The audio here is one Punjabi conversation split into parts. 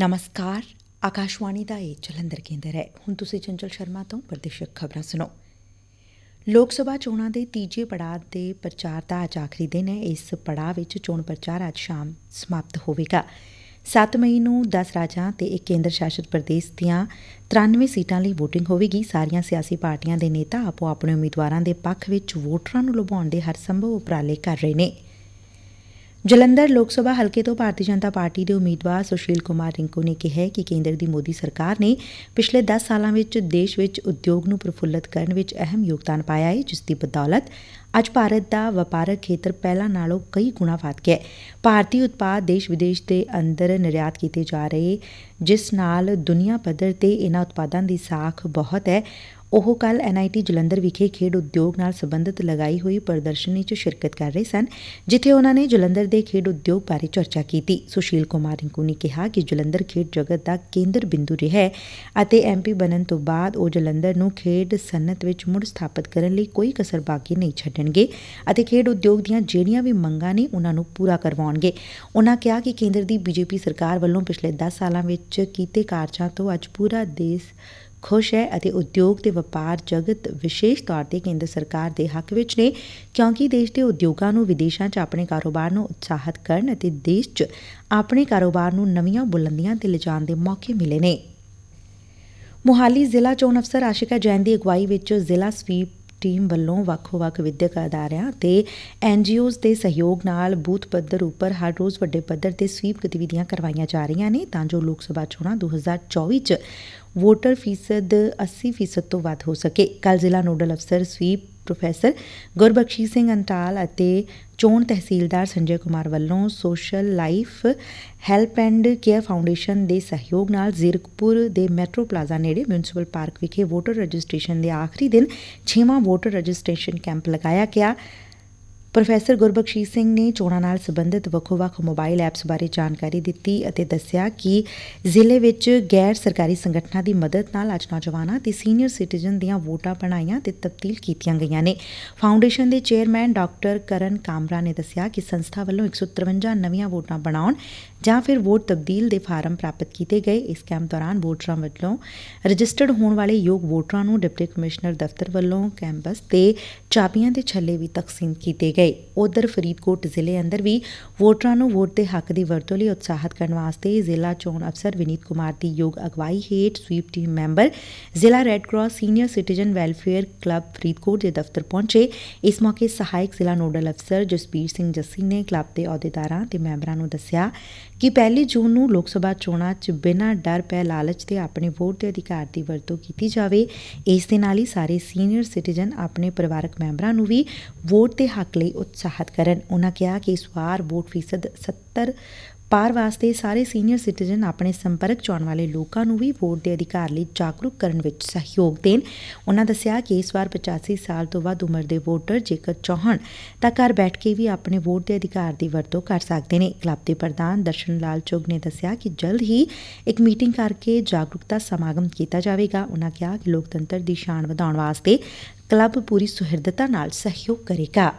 ਨਮਸਕਾਰ ਆਕਾਸ਼ਵਾਣੀ ਦਾ ਇਹ ਜਲੰਧਰ ਕੇਂਦਰ ਹੈ ਹੁਣ ਤੁਸੀਂ ਚੰਚਲ ਸ਼ਰਮਾ ਤੋਂ ਪ੍ਰਦੇਸ਼ਕ ਖਬਰਾਂ ਸੁਣੋ ਲੋਕ ਸਭਾ ਚੋਣਾਂ ਦੇ ਤੀਜੇ ਪੜਾਅ ਦੇ ਪ੍ਰਚਾਰ ਦਾ ਅੱਜ ਆਖਰੀ ਦਿਨ ਹੈ ਇਸ ਪੜਾਅ ਵਿੱਚ ਚੋਣ ਪ੍ਰਚਾਰ ਅੱਜ ਸ਼ਾਮ ਸਮਾਪਤ ਹੋਵੇਗਾ 7 ਮਈ ਨੂੰ 10 ਰਾਜਾਂ ਤੇ ਇੱਕ ਕੇਂਦਰ ਸ਼ਾਸਿਤ ਪ੍ਰਦੇਸ਼ ਦੀਆਂ 93 ਸੀਟਾਂ ਲਈ VOTING ਹੋਵੇਗੀ ਸਾਰੀਆਂ ਸਿਆਸੀ ਪਾਰਟੀਆਂ ਦੇ ਨੇਤਾ ਆਪੋ ਆਪਣੇ ਉਮੀਦਵਾਰਾਂ ਦੇ ਪੱਖ ਵਿੱਚ ਵੋਟਰਾਂ ਨੂੰ ਲੁਭਾਉਣ ਦੇ ਹਰ ਸੰਭਵ ਉਪਰਾਲੇ ਕਰ ਰਹੇ ਨੇ ਜਲੰਧਰ ਲੋਕ ਸਭਾ ਹਲਕੇ ਤੋਂ ਭਾਰਤੀ ਜਨਤਾ ਪਾਰਟੀ ਦੇ ਉਮੀਦਵਾਰ ਸੁਸ਼ੀਲ ਕੁਮਾਰ ਰਿੰਕੂ ਨੇ ਕਿਹਾ ਕਿ ਕੇਂਦਰ ਦੀ ਮੋਦੀ ਸਰਕਾਰ ਨੇ ਪਿਛਲੇ 10 ਸਾਲਾਂ ਵਿੱਚ ਦੇਸ਼ ਵਿੱਚ ਉਦਯੋਗ ਨੂੰ ਪ੍ਰਫੁੱਲਤ ਕਰਨ ਵਿੱਚ ਅਹਿਮ ਯੋਗਦਾਨ ਪਾਇਆ ਹੈ, ਜਿਸ ਦੀ ਬਦੌਲਤ ਅੱਜ ਭਾਰਤ ਦਾ ਵਪਾਰਕ ਖੇਤਰ ਪਹਿਲਾਂ ਨਾਲੋਂ ਕਈ ਗੁਣਾ ਵਧ ਗਿਆ ਹੈ। ਭਾਰਤੀ ਉਤਪਾਦ ਦੇਸ਼ ਵਿਦੇਸ਼ ਦੇ ਅੰਦਰ ਨਿਰਯਾਤ ਕੀਤੇ ਜਾ ਰਹੇ, ਜਿਸ ਨਾਲ ਦੁਨੀਆ ਪੱਧਰ ਤੇ ਇਨ੍ਹਾਂ ਉਤਪਾਦਾਂ ਦੀ ਸਾਖ ਬਹੁਤ ਹੈ ਉਹ ਕੱਲ ਐਨਆਈਟੀ ਜਲੰਧਰ ਵਿਖੇ ਖੇਡ ਉਦਯੋਗ ਨਾਲ ਸੰਬੰਧਿਤ ਲਗਾਈ ਹੋਈ ਪ੍ਰਦਰਸ਼ਨੀ 'ਚ ਸ਼ਿਰਕਤ ਕਰ ਰਹੇ ਸਨ, ਜਿੱਥੇ ਉਹਨਾਂ ਨੇ ਜਲੰਧਰ ਦੇ ਖੇਡ ਉਦਯੋਗ ਬਾਰੇ ਚਰਚਾ ਕੀਤੀ। ਸੁਸ਼ੀਲ ਕੁਮਾਰ ਰਿੰਕੂ ਨੇ ਕਿਹਾ ਕਿ ਜਲੰਧਰ ਖੇਡ ਜਗਤ ਦਾ ਕੇਂਦਰ ਬਿੰਦੂ ਰਿਹਾ ਹੈ ਅਤੇ ਐਮਪੀ ਬਣਨ ਤੋਂ ਬਾਅਦ ਉਹ ਜਲੰਧਰ ਨੂੰ ਖੇਡ ਸਨਅਤ ਵਿੱਚ ਮੁੜ ਸਥਾਪਿਤ ਕਰਨ ਲਈ ਕੋਈ ਕਸਰ ਬਾਕੀ ਨਹੀਂ ਛੱਡਣਗੇ ਅਤੇ ਖੇਡ ਉਦਯੋਗ ਦੀਆਂ ਜਿਹੜੀਆਂ ਵੀ ਮੰਗਾਂ ਨੇ ਉਹਨਾਂ ਨੂੰ ਪੂਰਾ ਕਰਵਾਉਣਗੇ। ਉਹਨਾਂ ਕਿਹਾ ਕਿ ਕੇਂਦਰ ਦੀ ਬੀਜੇਪੀ ਸਰਕਾਰ ਵੱਲੋਂ ਪਿਛਲੇ 10 ਸਾਲਾਂ ਵਿੱਚ ਕੀਤੇ ਕਾਰਜਾਂ ਤੋਂ ਅੱਜ ਪੂਰਾ ਦੇਸ਼ ਖੁਸ਼ ਹੈ ਅਤੇ ਉਦਯੋਗ ਤੇ ਵਪਾਰ ਜਗਤ ਵਿਸ਼ੇਸ਼ ਤੌਰ ਤੇ ਕੇਂਦਰ ਸਰਕਾਰ ਦੇ ਹੱਕ ਵਿੱਚ ਨੇ, ਕਿਉਂਕਿ ਦੇਸ਼ ਦੇ ਉਦਯੋਗਾਂ ਨੂੰ ਵਿਦੇਸ਼ਾਂ 'ਚ ਆਪਣੇ ਕਾਰੋਬਾਰ ਨੂੰ ਉਤਸ਼ਾਹਿਤ ਕਰਨ ਅਤੇ ਦੇਸ਼ 'ਚ ਆਪਣੇ ਕਾਰੋਬਾਰ ਨੂੰ ਨਵੀਆਂ ਬੁਲੰਦੀਆਂ ਤੇ ਲਿਜਾਣ ਦੇ ਮੌਕੇ ਮਿਲੇ ਨੇ। ਮੁਹਾਲੀ ਜ਼ਿਲ੍ਹਾ ਚੋਣ ਅਫਸਰ ਆਸ਼ਿਕਾ ਜੈਨ ਦੀ ਅਗਵਾਈ ਵਿੱਚ ਜ਼ਿਲ੍ਹਾ ਸਵੀਪ ਟੀਮ ਵੱਲੋਂ ਵੱਖ-ਵੱਖ ਵਿਦਿਅਕ ਅਦਾਰਿਆਂ ਤੇ ਐਨਜੀਓਜ਼ ਦੇ ਸਹਿਯੋਗ ਨਾਲ ਬੂਥ ਪੱਧਰ ਉੱਪਰ ਹਰ ਰੋਜ਼ ਵੱਡੇ ਪੱਧਰ ਤੇ ਸਵੀਪ ਗਤੀਵਿਧੀਆਂ ਕਰਵਾਈਆਂ ਜਾ ਰਹੀਆਂ ਨੇ, ਤਾਂ ਜੋ ਲੋਕ ਸਭਾ ਚੋਣਾਂ 2024 ਚ ਵੋਟਰ ਫੀਸਦ 80% ਤੋਂ ਵੱਧ ਹੋ ਸਕੇ। ਕੱਲ ਜ਼ਿਲ੍ਹਾ ਨੋਡਲ ਅਫਸਰ ਸਵੀਪ ਪ੍ਰੋਫੈਸਰ ਗੁਰਬਖਸ਼ੀ ਸਿੰਘ ਅੰਟਾਲ ਅਤੇ ਚੋਣ ਤਹਿਸੀਲਦਾਰ ਸੰਜੇ ਕੁਮਾਰ ਵੱਲੋਂ social life help and care foundation ਦੇ ਸਹਿਯੋਗ ਨਾਲ ਜ਼ੀਰਕਪੁਰ ਦੇ ਮੈਟਰੋ ਪਲਾਜ਼ਾ ਨੇੜੇ ਮਿਊਨਿਸਪਲ ਪਾਰਕ ਵਿਖੇ ਵੋਟਰ ਰਜਿਸਟ੍ਰੇਸ਼ਨ ਦੇ ਆਖਰੀ ਦਿਨ 6ਵਾਂ ਵੋਟਰ ਰਜਿਸਟ੍ਰੇਸ਼ਨ ਕੈਂਪ ਲਗਾਇਆ ਗਿਆ। ਪ੍ਰੋਫੈਸਰ ਗੁਰਬਖਸ਼ੀ ਸਿੰਘ ਨੇ ਚੋਣਾਂ ਨਾਲ ਸਬੰਧਤ ਵੱਖੋ-ਵੱਖ ਮੋਬਾਈਲ ਐਪਸ ਬਾਰੇ ਜਾਣਕਾਰੀ ਦਿੱਤੀ ਅਤੇ ਦੱਸਿਆ ਕਿ ਜ਼ਿਲ੍ਹੇ ਵਿੱਚ ਗੈਰ ਸਰਕਾਰੀ ਸੰਗਠਨਾਂ ਦੀ ਮਦਦ ਨਾਲ ਅੱਜ ਨੌਜਵਾਨਾਂ ਤੇ ਸੀਨੀਅਰ ਸਿਟੀਜ਼ਨ ਦੀਆਂ ਵੋਟਾਂ ਬਣਾਈਆਂ ਤੇ ਤਬਦੀਲ ਕੀਤੀਆਂ ਗਈਆਂ ਨੇ। ਫਾਊਂਡੇਸ਼ਨ ਦੇ ਚੇਅਰਮੈਨ ਡਾਕਟਰ ਕਰਨ ਕਾਮਰਾ ਨੇ ਦੱਸਿਆ ਕਿ ਸੰਸਥਾ ਵੱਲੋਂ 153 ਨਵੀਆਂ ਵੋਟਾਂ ਬਣਾਉਣ ਜਾਂ ਫਿਰ ਵੋਟ ਤਬਦੀਲ ਦੇ ਫਾਰਮ ਪ੍ਰਾਪਤ ਕੀਤੇ ਗਏ। ਇਸ ਕੈਂਪ ਦੌਰਾਨ ਵੋਟਰਾਂ ਵੱਲੋਂ ਰਜਿਸਟਰਡ ਹੋਣ ਵਾਲੇ ਯੋਗ ਵੋਟਰਾਂ ਨੂੰ ਡਿਪਟੀ ਕਮਿਸ਼ਨਰ ਦਫ਼ਤਰ ਵੱਲੋਂ ਕੈਂਪਸ ਤੇ ਚਾਬੀਆਂ ਦੇ ਛੱਲੇ ਵੀ ਤਕਸੀਮ ਕੀਤੇ ਗਏ। ਉਧਰ ਫਰੀਦਕੋਟ ਜ਼ਿਲ੍ਹੇ ਅੰਦਰ ਵੀ ਵੋਟਰਾਂ ਨੂੰ ਵੋਟ ਦੇ ਹੱਕ ਦੀ ਵਰਤੋਂ ਲਈ ਉਤਸ਼ਾਹਿਤ ਕਰਨ ਵਾਸਤੇ ਜ਼ਿਲ੍ਹਾ ਚੋਣ ਅਫਸਰ ਵਿਨੀਤ ਕੁਮਾਰ ਦੀ ਯੋਗ ਅਗਵਾਈ ਹੇਠ ਸਵੀਪ ਟੀਮ ਮੈਂਬਰ ਜ਼ਿਲ੍ਹਾ red cross senior citizen welfare club Faridkot ਦੇ ਦਫ਼ਤਰ ਪਹੁੰਚੇ। ਇਸ ਮੌਕੇ ਸਹਾਇਕ ਜ਼ਿਲ੍ਹਾ ਨੋਡਲ ਅਫਸਰ ਜਸਬੀਰ ਸਿੰਘ ਜੱਸੀ ਨੇ ਕਲੱਬ ਦੇ ਅਹੁਦੇਦਾਰਾਂ ਤੇ ਮੈਂਬਰਾਂ ਨੂੰ ਦੱਸਿਆ ਕਿ ਪਹਿਲੀ ਜੂਨ ਨੂੰ ਲੋਕ ਸਭਾ ਚੋਣਾਂ 'ਚ ਬਿਨਾਂ ਡਰ ਪੈ ਲਾਲਚ ਤੇ ਆਪਣੇ ਵੋਟ ਦੇ ਅਧਿਕਾਰ ਦੀ ਵਰਤੋਂ ਕੀਤੀ ਜਾਵੇ, ਇਸ ਦੇ ਨਾਲ ਹੀ ਸਾਰੇ ਸੀਨੀਅਰ ਸਿਟੀਜ਼ਨ ਆਪਣੇ ਪਰਿਵਾਰਕ ਮੈਂਬਰਾਂ ਨੂੰ ਵੀ ਵੋਟ ਦੇ ਹੱਕ ਲਈ ਉਤਸ਼ਾਹਿਤ ਕਰਨ। ਉਹਨਾਂ ਕਿਹਾ ਕਿ ਇਸ ਵਾਰ ਵੋਟ ਫੀਸਦ 70 ਪਾਰ ਵਾਸਤੇ ਸਾਰੇ ਸੀਨੀਅਰ ਸਿਟੀਜ਼ਨ ਆਪਣੇ ਸੰਪਰਕ ਚ ਆਉਣ ਵਾਲੇ ਲੋਕਾਂ ਨੂੰ ਵੀ ਵੋਟ ਦੇ ਅਧਿਕਾਰ ਲਈ ਜਾਗਰੂਕ ਕਰਨ ਵਿੱਚ ਸਹਿਯੋਗ ਦੇਣ। ਉਹਨਾਂ ਦੱਸਿਆ ਕਿ ਇਸ ਵਾਰ 85 ਸਾਲ ਤੋਂ ਵੱਧ ਉਮਰ ਦੇ ਵੋਟਰ ਜੇਕਰ ਚਾਹਣ ਤਾਂ ਘਰ ਬੈਠ ਕੇ ਵੀ ਆਪਣੇ ਵੋਟ ਦੇ ਅਧਿਕਾਰ ਦੀ ਵਰਤੋਂ ਕਰ ਸਕਦੇ ਨੇ। ਕਲੱਬ ਦੇ ਪ੍ਰਧਾਨ ਦਰਸ਼ਨ ਲਾਲ ਚੁਗ ਨੇ ਦੱਸਿਆ ਕਿ ਜਲਦ ਹੀ ਇੱਕ ਮੀਟਿੰਗ ਕਰਕੇ ਜਾਗਰੂਕਤਾ ਸਮਾਗਮ ਕੀਤਾ ਜਾਵੇਗਾ। ਉਹਨਾਂ ਕਿਹਾ ਕਿ ਲੋਕਤੰਤਰ ਦੀ ਸ਼ਾਨ ਵਧਾਉਣ ਵਾਸਤੇ ਕਲੱਬ ਪੂਰੀ ਸੁਹਿਰਦਤਾ ਨਾਲ ਸਹਿਯੋਗ ਕਰੇਗਾ।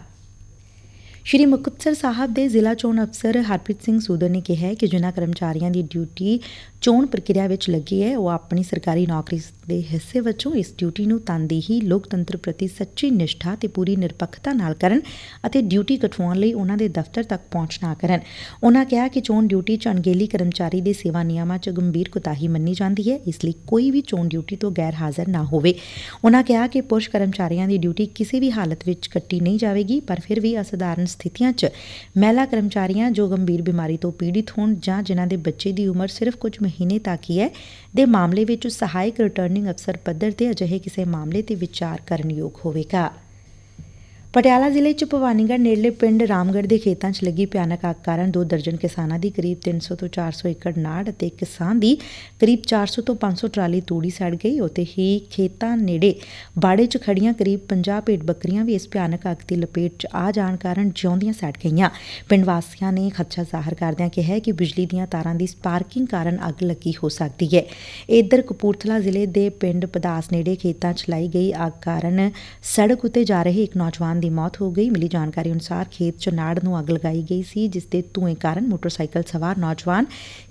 ਸ਼੍ਰੀ ਮੁਕਤਸਰ ਸਾਹਿਬ ਦੇ ਜ਼ਿਲ੍ਹਾ ਚੋਣ ਅਫਸਰ ਹਰਪ੍ਰੀਤ ਸਿੰਘ ਸੂਦਰ ਨੇ ਕਿਹਾ ਕਿ ਜਿਨ੍ਹਾਂ ਕਰਮਚਾਰੀਆਂ ਦੀ ਡਿਊਟੀ ਚੋਣ ਪ੍ਰਕਿਰਿਆ ਵਿੱਚ ਲੱਗੀ ਹੈ, ਉਹ ਆਪਣੀ ਸਰਕਾਰੀ ਨੌਕਰੀ ਦੇ ਹਿੱਸੇ ਵਜੋਂ ਇਸ ਡਿਊਟੀ ਨੂੰ ਤਨਦੇਹੀ ਲੋਕਤੰਤਰ ਪ੍ਰਤੀ ਸੱਚੀ ਨਿਸ਼ਠਾ ਤੇ ਪੂਰੀ ਨਿਰਪੱਖਤਾ ਨਾਲ ਕਰਨ ਅਤੇ ਡਿਊਟੀ ਕਟਵਾਉਣ ਲਈ ਉਹਨਾਂ ਦੇ ਦਫ਼ਤਰ ਤੱਕ ਪਹੁੰਚ ਨਾ ਕਰਨ। ਉਹਨਾਂ ਕਿਹਾ ਕਿ ਚੋਣ ਡਿਊਟੀ ਚ ਅਣਗੇਲੀ ਕਰਮਚਾਰੀ ਦੇ ਸੇਵਾ ਨਿਯਮਾਂ ਚ ਗੰਭੀਰ ਕੁਤਾਹੀ ਮੰਨੀ ਜਾਂਦੀ ਹੈ, ਇਸ ਲਈ ਕੋਈ ਵੀ ਚੋਣ ਡਿਊਟੀ ਤੋਂ ਗੈਰ ਹਾਜ਼ਰ ਨਾ ਹੋਵੇ। ਉਹਨਾਂ ਕਿਹਾ ਕਿ ਪੁਰਸ਼ ਕਰਮਚਾਰੀਆਂ ਦੀ ਡਿਊਟੀ ਕਿਸੇ ਵੀ ਹਾਲਤ ਵਿੱਚ ਕੱਟੀ ਨਹੀਂ ਜਾਵੇਗੀ, ਪਰ ਫਿਰ ਵੀ ਅਸਧਾਰਨ ਸਥਿਤੀਆਂ 'ਚ ਮਹਿਲਾ ਕਰਮਚਾਰੀਆਂ ਜੋ ਗੰਭੀਰ ਬਿਮਾਰੀ ਤੋਂ ਪੀੜਿਤ ਹੋਣ ਜਾਂ ਜਿਨ੍ਹਾਂ ਦੇ ਬੱਚੇ ਦੀ ਉਮਰ ਸਿਰਫ ਕੁਝ ਮਹੀਨੇ ਤੱਕ ਹੀ ਹੈ, ਦੇ ਮਾਮਲੇ ਵਿੱਚ ਸਹਾਇਕ ਰਿਟਰਨਿੰਗ ਅਫਸਰ ਪੱਧਰ ਤੇ ਅਜਿਹੇ ਕਿਸੇ ਮਾਮਲੇ ਤੇ ਵਿਚਾਰ ਕਰਨ ਯੋਗ ਹੋਵੇਗਾ। ਪਟਿਆਲਾ ਜ਼ਿਲ੍ਹੇ 'ਚ ਭਵਾਨੀਗੜ੍ਹ ਨੇੜਲੇ ਪਿੰਡ ਰਾਮਗੜ੍ਹ ਦੇ ਖੇਤਾਂ 'ਚ ਲੱਗੀ ਭਿਆਨਕ ਅੱਗ ਕਾਰਨ ਦੋ ਦਰਜਨ ਕਿਸਾਨਾਂ ਦੀ ਕਰੀਬ 300 ਤੋਂ 400 ਏਕੜ ਨਾੜ ਅਤੇ ਇੱਕ ਕਿਸਾਨ ਦੀ ਕਰੀਬ 400 ਤੋਂ 500 ਟਰਾਲੀ ਤੂੜੀ ਸੜ ਗਈ। ਉਤੇ ਹੀ ਖੇਤਾਂ ਨੇੜੇ ਬਾੜੇ 'ਚ ਖੜੀਆਂ ਕਰੀਬ 50 ਭੇਡ ਬੱਕਰੀਆਂ ਵੀ ਇਸ ਭਿਆਨਕ ਅੱਗ ਦੀ ਲਪੇਟ 'ਚ ਆ ਜਾਣ ਕਾਰਨ ਜਿਉਂਦੀਆਂ ਸੜ ਗਈਆਂ। ਪਿੰਡ ਵਾਸੀਆਂ ਨੇ ਖਦਸ਼ਾ ਜ਼ਾਹਰ ਕਰਦਿਆਂ ਕਿਹਾ ਕਿ ਬਿਜਲੀ ਦੀਆਂ ਤਾਰਾਂ ਦੀ ਸਪਾਰਕਿੰਗ ਕਾਰਨ ਅੱਗ ਲੱਗੀ ਹੋ ਸਕਦੀ ਹੈ। ਇਧਰ ਕਪੂਰਥਲਾ ਜ਼ਿਲ੍ਹੇ ਦੇ ਪਿੰਡ ਪਦਾਸ ਨੇੜੇ ਖੇਤਾਂ 'ਚ ਲਾਈ ਗਈ ਅੱਗ ਕਾਰਨ ਸੜਕ ਉਤੇ ਜਾ ਰਹੇ ਇੱਕ ਨੌਜਵਾਨ ਦੀ ਮੌਤ ਹੋ ਗਈ। ਮਿਲੀ ਜਾਣਕਾਰੀ ਅਨੁਸਾਰ ਖੇਤ 'ਚ ਨਾੜ ਨੂੰ ਅੱਗ ਲਗਾਈ ਗਈ ਸੀ, ਜਿਸ ਦੇ ਧੂਏ ਕਾਰਨ ਮੋਟਰਸਾਈਕਲ ਸਵਾਰ ਨੌਜਵਾਨ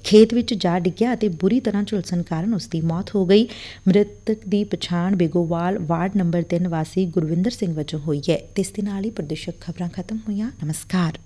ਖੇਤ ਵਿੱਚ ਜਾ ਡਿੱਗਿਆ ਅਤੇ ਬੁਰੀ ਤਰ੍ਹਾਂ ਝੁਲਸਣ ਕਾਰਨ ਉਸ ਦੀ ਮੌਤ ਹੋ ਗਈ। ਮ੍ਰਿਤਕ ਦੀ ਪਛਾਣ ਬੇਗੋਵਾਲ ਵਾਰਡ ਨੰਬਰ 3 ਵਾਸੀ ਗੁਰਵਿੰਦਰ ਸਿੰਘ ਵਜੋਂ ਹੋਈ ਹੈ। ਇਸ ਦੇ ਨਾਲ ਹੀ ਪ੍ਰਦੇਸ਼ਕ ਖਬਰਾਂ ਖਤਮ ਹੋਈਆਂ। ਨਮਸਕਾਰ।